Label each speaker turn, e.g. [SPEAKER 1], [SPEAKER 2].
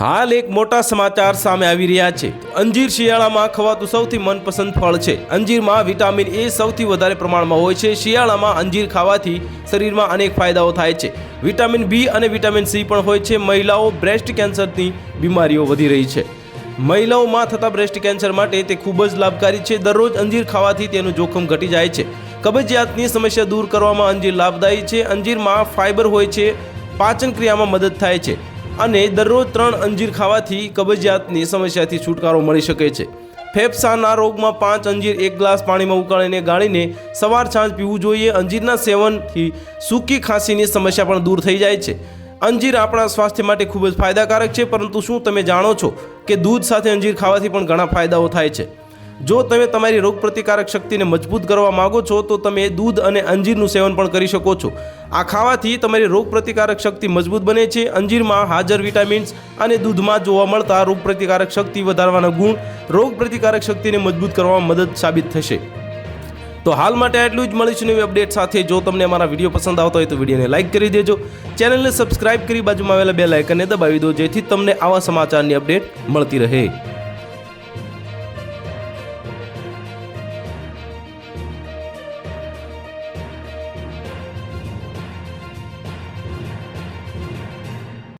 [SPEAKER 1] હાલ એક મોટા સમાચાર સામે આવી રહ્યા છે. અંજીર શિયાળામાં ખવાતું સૌથી મનપસંદ ફળ છે. અંજીરમાં વિટામિન એ સૌથી વધારે પ્રમાણમાં હોય છે. શિયાળામાં અંજીર ખાવાથી શરીરમાં અનેક ફાયદાઓ થાય છે. વિટામિન બી અને વિટામિન સી પણ હોય છે. મહિલાઓ બ્રેસ્ટ કેન્સરની બીમારીઓ વધી રહી છે. મહિલાઓમાં થતા બ્રેસ્ટ કેન્સર માટે તે ખૂબ જ લાભકારી છે. દરરોજ અંજીર ખાવાથી તેનું જોખમ ઘટી જાય છે. કબજિયાતની સમસ્યા દૂર કરવામાં અંજીર લાભદાયી છે. અંજીરમાં ફાઇબર હોય છે. પાચન ક્રિયામાં મદદ થાય છે. અને દરરોજ ત્રણ અંજીર ખાવાથી કબજિયાતની સમસ્યાથી છુટકારો મળી શકે છે. ફેફસાના રોગમાં પાંચ અંજીર એક ગ્લાસ પાણીમાં ઉકાળીને ગાળીને સવાર સાંજ પીવું જોઈએ. અંજીરના સેવનથી સૂકી ખાંસીની સમસ્યા પણ દૂર થઈ જાય છે. અંજીર આપણા સ્વાસ્થ્ય માટે ખૂબ જ ફાયદાકારક છે, પરંતુ શું તમે જાણો છો કે દૂધ સાથે અંજીર ખાવાથી પણ ઘણા ફાયદાઓ થાય છે? જો તમે તમારી રોગપ્રતિકારક શક્તિને મજબૂત કરવા માંગો છો, તો તમે દૂધ અને અંજીરનું સેવન પણ કરી શકો છો. આ ખાવાથી તમારી રોગપ્રતિકારક શક્તિ મજબૂત બને છે. અંજીરમાં હાજર વિટામિન્સ અને દૂધમાં જોવા મળતા રોગપ્રતિકારક શક્તિ વધારવાના ગુણ રોગપ્રતિકારક શક્તિને મજબૂત કરવામાં મદદ સાબિત થશે. તો હાલ માટે આટલું જ. મળીશું નવી અપડેટ સાથે. જો તમને અમારા વીડિયો પસંદ આવતો હોય તો વિડીયોને લાઇક કરી દેજો. ચેનલને સબસ્ક્રાઇબ કરી બાજુમાં આવેલા બે લાઇકનને દબાવી દો, જેથી તમને આવા સમાચારની અપડેટ મળતી રહે.